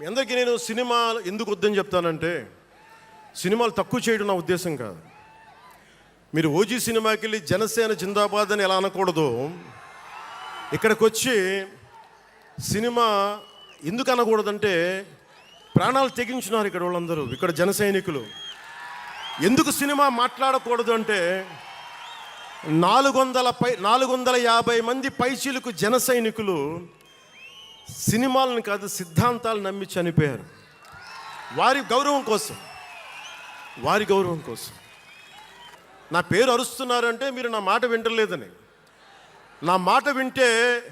మీ అందరికీ నేను సినిమా ఎందుకు వద్దని చెప్తానంటే సినిమాలు తక్కువ చేయడం నా ఉద్దేశం కాదు. మీరు ఓజీ సినిమాకి వెళ్ళి జనసేన జిందాబాద్ అని ఎలా అనకూడదు? ఇక్కడికి వచ్చి సినిమా ఎందుకు అనకూడదంటే ప్రాణాలు తెగించినారు ఇక్కడ వాళ్ళందరూ ఇక్కడ జన సైనికులు. ఎందుకు సినిమా మాట్లాడకూడదు అంటే నాలుగు వందల పై నాలుగు వందల యాభై మంది పైచీలకు జన సైనికులు సినిమాలను కాదు సిద్ధాంతాలు నమ్మి చనిపోయారు. వారి గౌరవం కోసం. వారి గౌరవం కోసం. నా పేరు అరుస్తున్నారంటే మీరు నా మాట వింటలేదని. నా మాట వింటే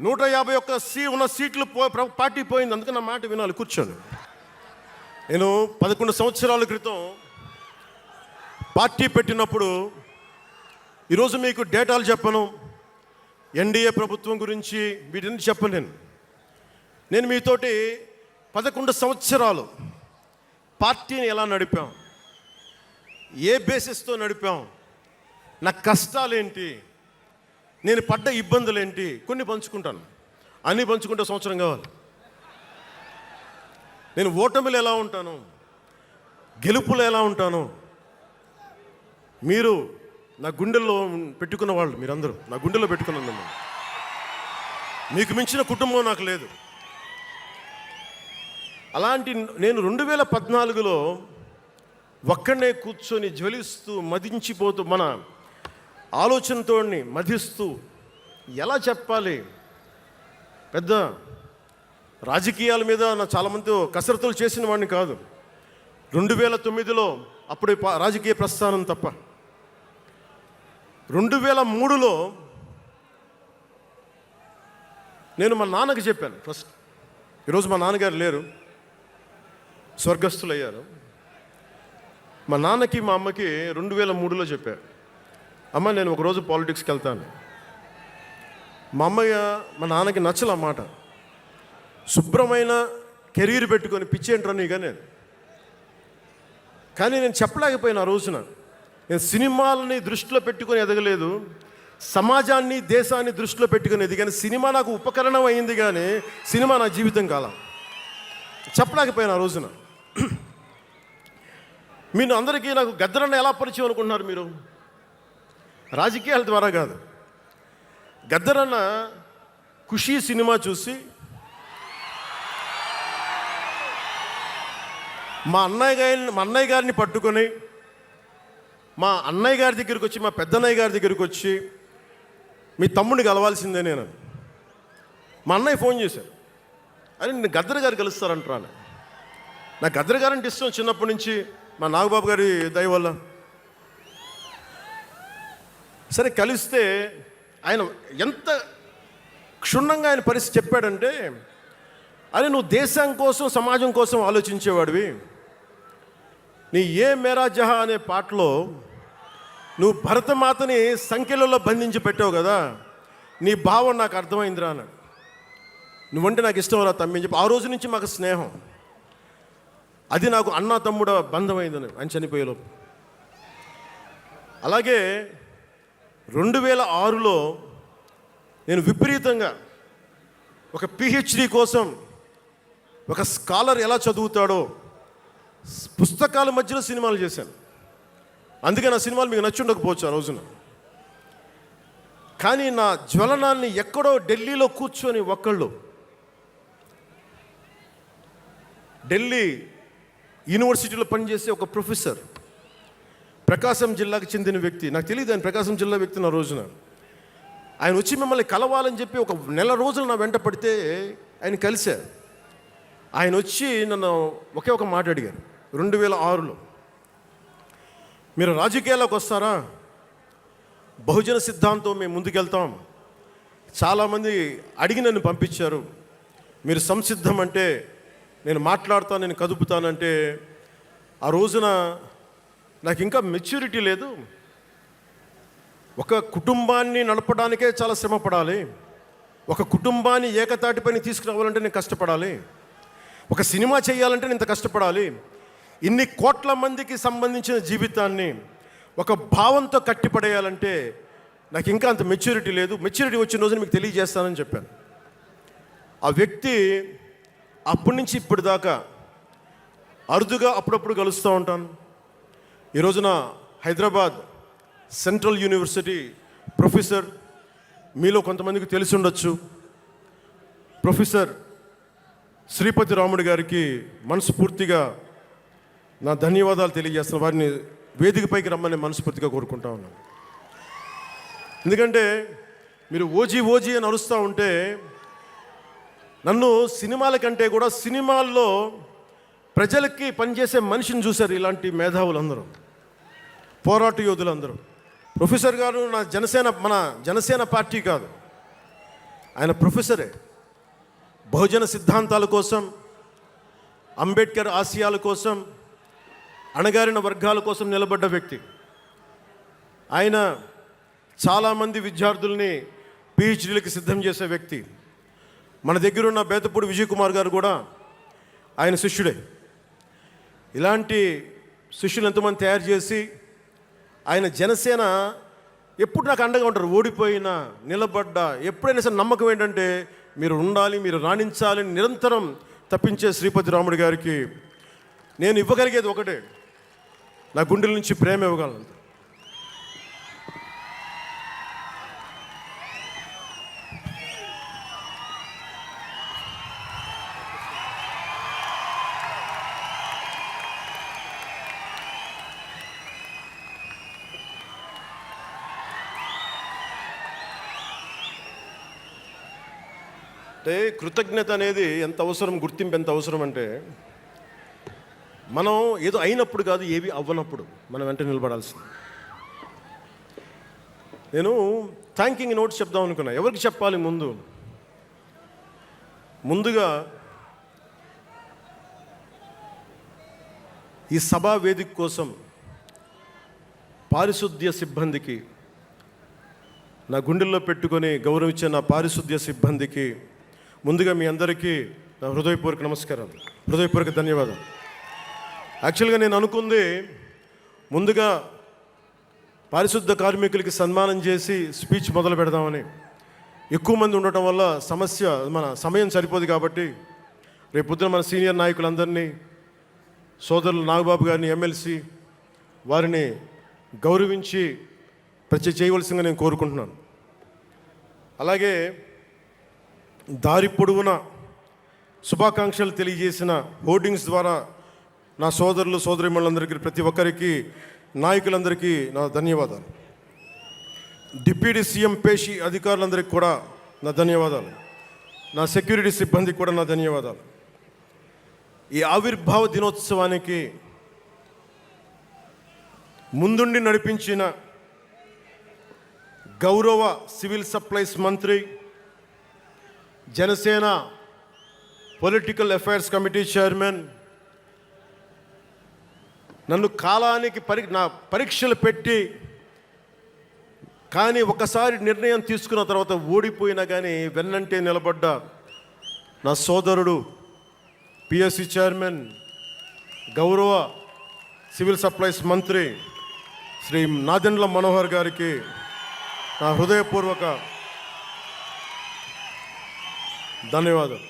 నూట యాభై ఒక్క సీ ఉన్న సీట్లు పో పార్టీ పోయింది. అందుకే నా మాట వినాలి. కూర్చోండి. నేను పదకొండు సంవత్సరాల క్రితం పార్టీ పెట్టినప్పుడు ఈరోజు మీకు డేటాలు చెప్పను. ఎన్డీఏ ప్రభుత్వం గురించి వీటిని చెప్పలేను నేను మీతోటి పదకొండు సంవత్సరాలు పార్టీని ఎలా నడిపాం? ఏ బేసిస్తో నడిపాం? నా కష్టాలేంటి? నేను పడ్డ ఇబ్బందులు ఏంటి కొన్ని పంచుకుంటాను. అన్నీ పంచుకుంటే సంవత్సరం కావాలి. నేను ఓటమిలు ఎలా ఉంటాను? గెలుపులు ఎలా ఉంటాను? మీరు నా గుండెల్లో పెట్టుకున్న వాళ్ళు మీరందరూ. నా గుండెలో పెట్టుకున్న మీకు మించిన కుటుంబం నాకు లేదు. అలాంటి నేను రెండు వేల పద్నాలుగులో ఒక్కడనే కూర్చొని జ్వలిస్తూ మదించిపోతూ మన ఆలోచనతో మధిస్తూ ఎలా చెప్పాలి? పెద్ద రాజకీయాల మీద నా చాలామంది కసరత్తులు చేసిన వాడిని కాదు. రెండు వేల తొమ్మిదిలో అప్పుడు రాజకీయ ప్రస్థానం తప్ప. రెండు వేల మూడులో నేను మా నాన్నకి చెప్పాను ఫస్ట్. ఈరోజు మా నాన్నగారు లేరు. స్వర్గస్థులయ్యారు. మా నాన్నకి మా అమ్మకి రెండు వేల మూడులో చెప్పారు అమ్మ నేను ఒకరోజు పాలిటిక్స్కి వెళ్తాను. మా అమ్మయ్య మా నాన్నకి నచ్చల మాట. శుభ్రమైన కెరీర్ పెట్టుకొని పిచ్చేంట్రా నీగా నేను? కానీ నేను చెప్పలేకపోయినా ఆ రోజున. నేను సినిమాలని దృష్టిలో పెట్టుకొని ఎదగలేదు. సమాజాన్ని దేశాన్ని దృష్టిలో పెట్టుకుని ఎదిగాను. సినిమా నాకు ఉపకరణం అయింది కానీ సినిమా నా జీవితం కాలం. చెప్పలేకపోయినా ఆ రోజున. మీరు అందరికీ నాకు గద్దరన్న ఎలా పరిచయం అనుకుంటున్నారు మీరు? రాజకీయాల ద్వారా కాదు. గద్దరన్న ఖుషీ సినిమా చూసి మా అన్నయ్య గారిని మా అన్నయ్య గారిని పట్టుకొని మా అన్నయ్య గారి దగ్గరికి వచ్చి మా పెద్దన్నయ్య గారి దగ్గరికి వచ్చి మీ తమ్ముడిని కలవాల్సిందే నేను. మా అన్నయ్య ఫోన్ చేశారు. అని నేను గద్దర్ గారు కలుస్తారంటారా నాకు గద్దర్ గారు అంటే ఇష్టం చిన్నప్పటి నుంచి మా నాగబాబు గారి దయ వల్ల. సరే కలిస్తే ఆయన ఎంత క్షుణ్ణంగా ఆయన పరిస్థితి చెప్పాడంటే అరే నువ్వు దేశం కోసం సమాజం కోసం ఆలోచించేవాడివి. నీ ఏ మేరా జహా అనే పాటలో నువ్వు భరతమాతని సంఖ్యలలో బంధించి పెట్టావు కదా నీ భావం నాకు అర్థమైందిరా అన్నాడు. నువ్వంటే నాకు ఇష్టం రా తమ్మి చెప్పి ఆ రోజు నుంచి మాకు స్నేహం. అది నాకు అన్న తమ్ముడ బంధమైందని ఆయన చనిపోయేలోపు అలాగే రెండు వేల ఆరులో నేను విపరీతంగా ఒక పిహెచ్డి కోసం ఒక స్కాలర్ ఎలా చదువుతాడో పుస్తకాల మధ్యలో సినిమాలు చేశాను. అందుకే నా సినిమాలు మీకు నచ్చి ఉండకపోవచ్చు ఆ రోజున. కానీ నా జ్వలనాన్ని ఎక్కడో ఢిల్లీలో కూర్చొని ఒక్కళ్ళు. ఢిల్లీ యూనివర్సిటీలో పనిచేసే ఒక ప్రొఫెసర్ ప్రకాశం జిల్లాకు చెందిన వ్యక్తి. నాకు తెలియదు ఆయన ప్రకాశం జిల్లా వ్యక్తి నా రోజున. ఆయన వచ్చి మిమ్మల్ని కలవాలని చెప్పి ఒక నెల రోజులు నా వెంట పడితే ఆయన కలిశారు ఆయన వచ్చి నన్ను ఒకే ఒక మాట అడిగారు. రెండు వేల ఆరులో. మీరు రాజకీయాల్లోకి వస్తారా? బహుజన సిద్ధాంతం మేము ముందుకెళ్తాం. చాలామంది అడిగి నన్ను పంపించారు. మీరు సంసిద్ధం అంటే నేను మాట్లాడతాను నేను కదుపుతానంటే ఆ రోజున నాకు ఇంకా మెచ్యూరిటీ లేదు. ఒక కుటుంబాన్ని నడపడానికే చాలా శ్రమపడాలి. ఒక కుటుంబాన్ని ఏకతాటిపైన తీసుకురావాలంటే నేను కష్టపడాలి. ఒక సినిమా చేయాలంటే నేను ఇంత కష్టపడాలి. ఇన్ని కోట్ల మందికి సంబంధించిన జీవితాన్ని ఒక భావంతో కట్టిపడేయాలంటే నాకు ఇంకా అంత మెచ్యూరిటీ లేదు. మెచ్యూరిటీ వచ్చిన రోజున మీకు తెలియజేస్తానని చెప్పాను. ఆ వ్యక్తి అప్పటి నుంచి ఇప్పటిదాకా అరుదుగా అప్పుడప్పుడు కలుస్తూ ఉంటాను. ఈ రోజున హైదరాబాద్ సెంట్రల్ యూనివర్సిటీ ప్రొఫెసర్ మీలో కొంతమందికి తెలిసి ఉండొచ్చు. ప్రొఫెసర్ శ్రీపతి రాముడు గారికి మనస్ఫూర్తిగా నా ధన్యవాదాలు తెలియజేస్తున్న. వారిని వేదికపైకి రమ్మని మనస్ఫూర్తిగా కోరుకుంటా ఉన్నాను. ఎందుకంటే మీరు ఓజీ ఓజీ అని అరుస్తూ ఉంటే నన్ను సినిమాల కంటే కూడా సినిమాల్లో ప్రజలకి పనిచేసే మనిషిని చూశారు ఇలాంటి మేధావులందరూ. పోరాట యోధులందరూ. ప్రొఫెసర్ గారు నా జనసేన మన జనసేన పార్టీ కాదు. ఆయన ప్రొఫెసరే. బహుజన సిద్ధాంతాల కోసం అంబేద్కర్ ఆశయాల కోసం అణగారిన వర్గాల కోసం నిలబడ్డ వ్యక్తి. ఆయన చాలామంది విద్యార్థుల్ని పిహెచ్డీలకు సిద్ధం చేసే వ్యక్తి. మన దగ్గర ఉన్న బేతపూడి విజయ్ కుమార్ గారు కూడా ఆయన శిష్యుడే. ఇలాంటి శిష్యులు ఎంతమంది తయారు చేసి ఆయన జనసేన ఎప్పుడు నాకు అండగా ఉంటారు? ఓడిపోయినా నిలబడ్డా ఎప్పుడైనా సరే నమ్మకం ఏంటంటే మీరు ఉండాలి మీరు రాణించాలి నిరంతరం తప్పించే శ్రీపతి రాముడు గారికి నేను ఇవ్వగలిగేది ఒకటే. నా గుండెల నుంచి ప్రేమ ఇవ్వగలను. అంటే కృతజ్ఞత అనేది ఎంత అవసరం గుర్తింపు ఎంత అవసరం అంటే మనం ఏదో అయినప్పుడు కాదు ఏవి అవ్వనప్పుడు మనం వెంట నిలబడాల్సింది. నేను థ్యాంకింగ్ నోట్స్ చెప్దాం అనుకున్నా. ఎవరికి చెప్పాలి ముందు? ముందుగా ఈ సభా వేదిక కోసం పారిశుద్ధ్య సిబ్బందికి నా గుండెల్లో పెట్టుకొని గౌరవించే నా పారిశుద్ధ్య సిబ్బందికి ముందుగా మీ అందరికీ నా హృదయపూర్వక నమస్కారం హృదయపూర్వక ధన్యవాదాలు. యాక్చువల్గా నేను అనుకుంది ముందుగా పారిశుద్ధ కార్మికులకి సన్మానం చేసి స్పీచ్ మొదలు పెడదామని. ఎక్కువ మంది ఉండటం వల్ల సమస్య మన సమయం సరిపోదు కాబట్టి రేపొద్దున మన సీనియర్ నాయకులందరినీ సోదరులు నాగబాబు గారిని ఎమ్మెల్సీ వారిని గౌరవించి ప్రత్యేక చేయవలసిందిగా నేను కోరుకుంటున్నాను. అలాగే దారి పొడవున శుభాకాంక్షలు తెలియజేసిన హోర్డింగ్స్ ద్వారా నా సోదరులు సోదరిమణులందరికీ ప్రతి ఒక్కరికి నాయకులందరికీ నా ధన్యవాదాలు. డిప్యూటీ సీఎం పేషి అధికారులందరికీ కూడా నా ధన్యవాదాలు. నా సెక్యూరిటీ సిబ్బందికి కూడా నా ధన్యవాదాలు. ఈ ఆవిర్భావ దినోత్సవానికి ముందుండి నడిపించిన గౌరవ సివిల్ సప్లైస్ మంత్రి Janasena political affairs committee chairman నన్ను కాలానికి పరి నా పరీక్షలు పెట్టి కానీ ఒకసారి నిర్ణయం తీసుకున్న తర్వాత ఓడిపోయినా కానీ వెన్నంటే నిలబడ్డ నా సోదరుడు పిఎస్సి చైర్మన్ గౌరవ సివిల్ సప్లైస్ మంత్రి శ్రీ నాదెండ్ల మనోహర్ గారికి నా హృదయపూర్వక ధన్యవాదాలు